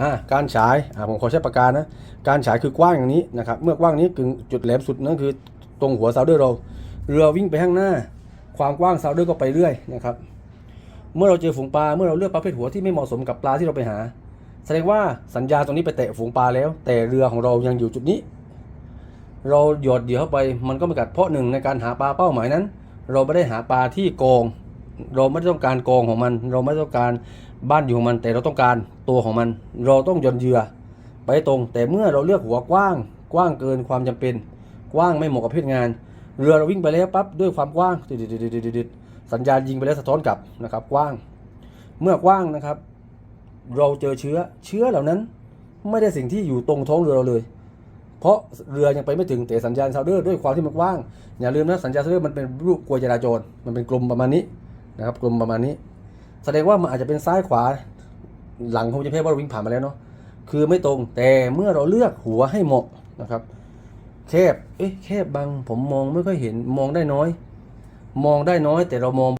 อ่าการฉายอ่าผมขอใช้ปากกานะการฉายคือกว้างอย่างนี้นะครับเมื่อกว้างนี้กึ่งจุดแหลมสุดนั่นคือตรงหัวเซาเดอร์เราเรือวิ่งไปข้างหน้า ความกว้างเซาเดอร์ก็ไปเรื่อยนะครับเมื่อเราเจอฝูงปลาเมื่อเราเลือกประเภทหัวที่ไม่เหมาะสมกับปลาที่เราไปหา แสดงว่าสัญญาตรงนี้ไปแตะฝูงปลาแล้ว แต่เรือของเรายังอยู่จุดนี้ เราหยอดเหยื่อเข้าไปมันก็ไม่กัดเพราะหนึ่งในการหาปลาเป้าหมายนั้น เราไม่ได้หาปลาที่กอง เราไม่ต้องการกองของมัน เราไม่ต้องการบ้านอยู่ของมัน แต่เราต้องการตัวของมัน เราต้องย่อนเยือไปตรง แต่เมื่อเราเลือกหัวกว้าง กว้างเกินความจำเป็น กว้างไม่เหมาะกับเพศงาน เรือเราวิ่งไปแล้วปั๊บด้วยความกว้างดิดสัญญาณยิงไปแล้วสะท้อนกลับนะครับกว้าง เมื่อกว้างนะครับ เราเจอเชื้อเชื้อเหล่านั้น ไม่ได้สิ่งที่อยู่ตรงท้องเรือเราเลย เพราะเรือยังไปไม่ถึงแต่สัญญาณซาวเดอร์ด้วยความที่มันกว้าง อย่าลืมนะสัญญาณซาวเดอร์มันเป็นรูปกลวยจราจรมันเป็นกลมประมาณนี้ นะครับกลมประมาณนี้ แสดงว่ามันอาจจะเป็นซ้ายขวา หลังของจะเพศว่าเราวิ่งผ่านมาแล้วเนาะคือไม่ตรงแต่เมื่อเราเลือกหัวให้เหมาะนะครับแคบเอ๊ะแคบบางผมมองไม่ค่อยเห็นมองได้น้อย มองได้น้อยแต่เรามอง